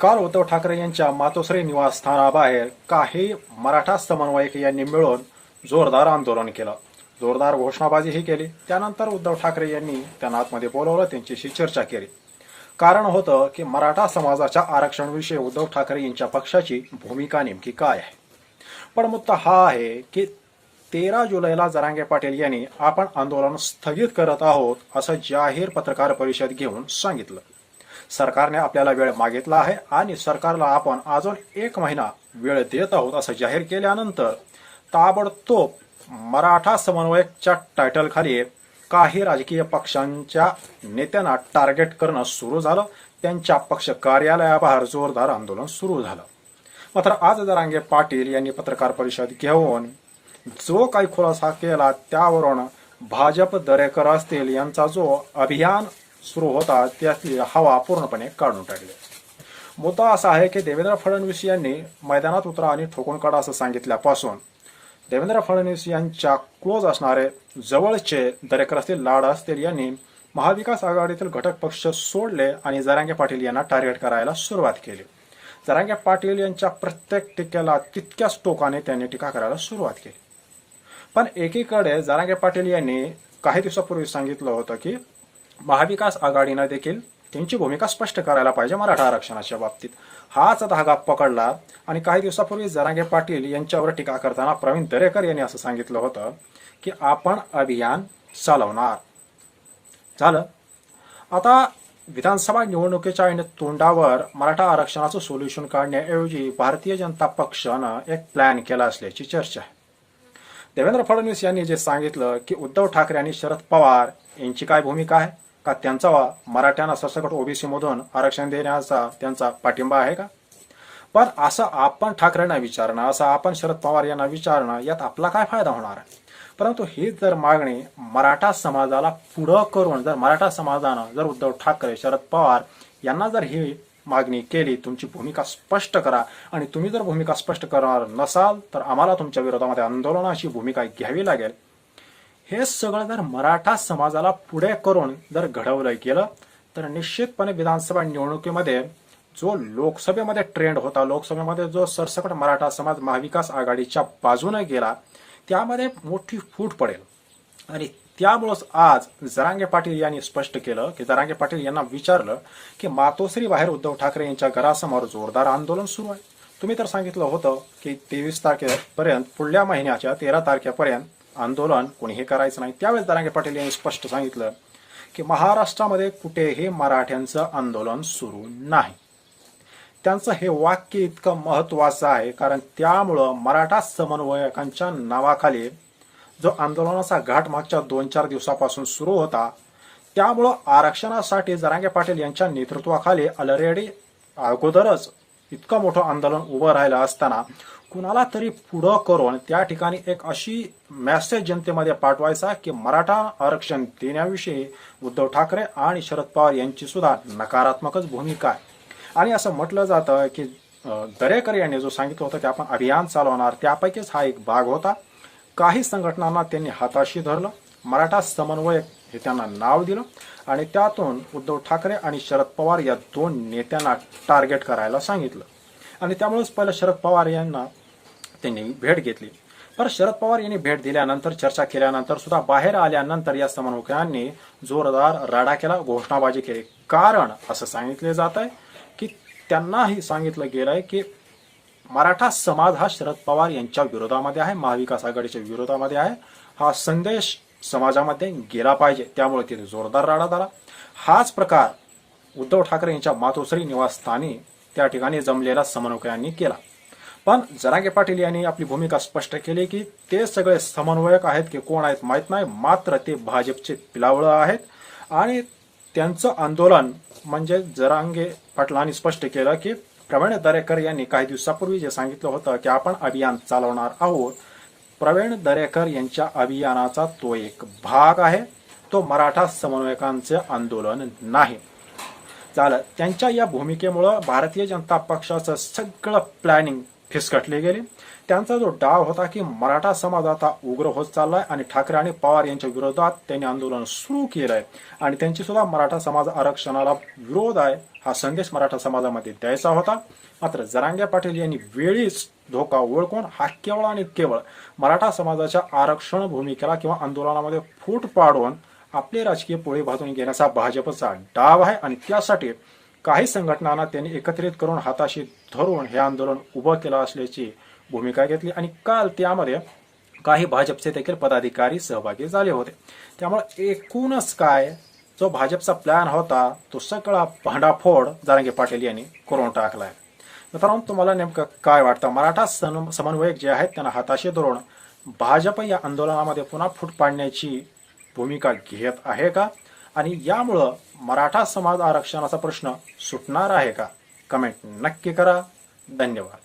काल उद्धव ठाकरे यांच्या मातोश्री निवासस्थानाबाहेर काही मराठा समन्वयक यांनी मिळून जोरदार आंदोलन केलं. जोरदार घोषणाबाजीही केली. त्यानंतर उद्धव ठाकरे यांनी त्यांना आतमध्ये बोलवलं त्यांच्याशी चर्चा केली. कारण होतं की मराठा समाजाच्या आरक्षणविषयी उद्धव ठाकरे यांच्या पक्षाची भूमिका नेमकी काय आहे? पण मुद्दा हा आहे की तेरा जुलैला जरांगे पाटील यांनी आपण आंदोलन स्थगित करत आहोत असं जाहीर पत्रकार परिषद घेऊन सांगितलं. सरकारने आपल्याला वेळ मागितला आहे आणि सरकारला आपण अजून एक महिना वेळ देत आहोत असं जाहीर केल्यानंतर ताबडतोब मराठा समन्वयकच्या टायटलखाली काही राजकीय पक्षांच्या नेत्यांना टार्गेट करणं सुरू झालं. त्यांच्या पक्ष कार्यालयाबाहेर जोरदार आंदोलन सुरू झालं. मात्र आज जरांगे पाटील यांनी पत्रकार परिषद घेऊन जो काही खुलासा केला त्यावरून भाजप दरेकर असतील यांचा जो अभियान सुरू होता त्यातील हवा पूर्णपणे काढून टाकली. मुद्दा असा आहे की देवेंद्र फडणवीस यांनी मैदानात उतरा आणि ठोकून काढा असं सांगितल्यापासून देवेंद्र फडणवीस यांच्या क्लोज असणारे जवळचे दरेकर असतील लाड असतील यांनी महाविकास आघाडीतील घटक पक्ष सोडले आणि जरांगे पाटील यांना टार्गेट करायला सुरुवात केली. जरांगे पाटील यांच्या प्रत्येक टीकेला तितक्याच टोकाने त्यांनी टीका करायला सुरुवात केली. पण एकीकडे जरांगे पाटील यांनी काही दिवसापूर्वी सांगितलं होतं की महाविकास आघाडीनं देखील त्यांची भूमिका स्पष्ट करायला पाहिजे मराठा आरक्षणाच्या बाबतीत. हाच धागा पकडला आणि काही दिवसापूर्वी जरांगे पाटील यांच्यावर टीका करताना प्रवीण दरेकर यांनी असं सांगितलं होतं की आपण अभियान चालवणार. झालं. आता विधानसभा निवडणुकीच्या ऐन तोंडावर मराठा आरक्षणाचं सोल्युशन काढण्याऐवजी भारतीय जनता पक्षानं एक प्लॅन केला असल्याची चर्चा आहे. देवेंद्र फडणवीस यांनी जे सांगितलं की उद्धव ठाकरे आणि शरद पवार यांची काय भूमिका आहे? का त्यांचा मराठ्यांना सरसकट ओबीसी मधून आरक्षण देण्याचा त्यांचा पाठिंबा आहे का? पण असं आपण ठाकरेंना विचारणं असं आपण शरद पवार यांना विचारणं यात आपला काय फायदा होणार? आहे परंतु ही जर मागणी मराठा समाजाला पुढं करून जर मराठा समाजानं जर उद्धव ठाकरे शरद पवार यांना जर ही मागणी केली तुमची भूमिका स्पष्ट करा. आणि तुम्ही जर भूमिका स्पष्ट करणार नसाल तर आम्हाला तुमच्या विरोधामध्ये आंदोलनाची भूमिका घ्यावी लागेल. हे सगळं जर मराठा समाजाला पुढे करून जर घडवलं गेलं तर निश्चितपणे विधानसभा निवडणुकीमध्ये जो लोकसभेमध्ये ट्रेंड होता लोकसभेमध्ये जो सरसकट मराठा समाज महाविकास आघाडीच्या बाजूने गेला त्यामध्ये मोठी फूट पडेल. आणि त्यामुळंच आज जरांगे पाटील यांनी स्पष्ट केलं की जरांगे पाटील यांना विचारलं की मातोश्री बाहेर उद्धव ठाकरे यांच्या घरासमोर जोरदार आंदोलन सुरू आहे. तुम्ही तर सांगितलं होतं की तेवीस तारखेपर्यंत पुढल्या महिन्याच्या तेरा तारखेपर्यंत आंदोलन कोणी हे करायचं नाही. त्यावेळेस दरांगे पाटील यांनी स्पष्ट सांगितलं की महाराष्ट्रामध्ये कुठेही मराठ्यांचं आंदोलन सुरू नाही. त्यांचं हे वाक्य इतकं महत्वाचं आहे कारण त्यामुळं मराठा समन्वयकांच्या नावाखाली जो आंदोलनाचा घाट मागच्या दोन चार दिवसापासून सुरू होता त्यामुळं आरक्षणासाठी जरांगे पाटील यांच्या नेतृत्वाखाली ऑलरेडी अगोदरच इतकं मोठं आंदोलन उभं राहिलं असताना कुणाला तरी पुढं करून त्या ठिकाणी एक अशी मेसेज जनतेमध्ये पाठवायचा की मराठा आरक्षण देण्याविषयी उद्धव ठाकरे आणि शरद पवार यांची सुद्धा नकारात्मकच भूमिका आहे. आणि असं म्हटलं जातं की दरेकर यांनी जो सांगितलं होतं की आपण अभियान चालवणार त्यापैकीच हा एक भाग होता. काही संघटनांना त्यांनी हाताशी धरलं. मराठा समन्वयक हे त्यांना नाव दिलं आणि त्यातून उद्धव ठाकरे आणि शरद पवार या दोन नेत्यांना टार्गेट करायला सांगितलं. आणि त्यामुळेच पहिलं शरद पवार यांना त्यांनी भेट घेतली. पर शरद पवार यांनी भेट दिल्यानंतर चर्चा केल्यानंतर सुद्धा बाहेर आल्यानंतर या समन्वयकांनी जोरदार राडा केला घोषणाबाजी केली. कारण असं सांगितले जात आहे की त्यांनाही सांगितलं गेलंय की मराठा समाज हा शरद पवार यांच्या विरोधामध्ये आहे महाविकास आघाडीच्या विरोधामध्ये आहे. हा संदेश समाजामध्ये गेला पाहिजे. त्यामुळे तिथे जोरदार राडा झाला हाच प्रकार उद्धव ठाकरे यांच्या मातोश्री निवासस्थानी त्या ठिकाणी जमलेल्या समन्वयकांनी केला. पण जरांगे पाटील यांनी आपली भूमिका स्पष्ट केली की ते सगळे समन्वयक आहेत की कोण आहेत माहीत नाही. मात्र ते भाजपचे पिलावळं आहेत. आणि त्यांचं आंदोलन म्हणजे जरांगे पाटलांनी स्पष्ट केलं की प्रवीण दरेकर यांनी काही दिवसापूर्वी जे सांगितलं होतं की आपण अभियान चालवणार आहोत. प्रवीण दरेकर यांच्या अभियानाचा तो एक भाग आहे. तो मराठा समन्वयकांचे आंदोलन नाही. झालं. त्यांच्या या भूमिकेमुळं भारतीय जनता पक्षाचं सगळं प्लॅनिंग फिसकटले गेली. त्यांचा जो डाव होता की मराठा समाज आता उग्र होत चाललाय आणि ठाकरे आणि पवार यांच्या विरोधात त्यांनी आंदोलन सुरू केलंय. आणि त्यांची सुद्धा मराठा समाज आरक्षणाला विरोध आहे हा संदेश मराठा समाजामध्ये द्यायचा होता. मात्र जरांगे पाटील यांनी वेळीच धोका ओळखून हा केवळ आणि केवळ मराठा समाजाच्या आरक्षण भूमिकेला किंवा आंदोलनामध्ये फूट पाडून आपले राजकीय पोळी भाजून घेण्याचा भाजपचा डाव आहे. आणि त्यासाठी काही संघटनांना त्यांनी एकत्रित करून हाताशी धरून हे आंदोलन उभं केलं असल्याची भूमिका घेतली. आणि काल त्यामध्ये काही भाजपचे देखील पदाधिकारी सहभागी झाले होते. त्यामुळे एकूणच काय? जो भाजपचा प्लॅन होता तो सगळा भांडाफोड जारंगे पाटील यांनी करून टाकला आहे मित्रांनो तुम्हाला नेमकं काय वाटतं? मराठा सम- समन्वयक जे आहेत त्यांना हाताशी धरून भाजप या आंदोलनामध्ये पुन्हा फूट पाडण्याची भूमिका घेत आहे का? आणि यामुळं मराठा समाज आरक्षणाचा प्रश्न सुटणार आहे का? कमेंट नक्की करा. धन्यवाद.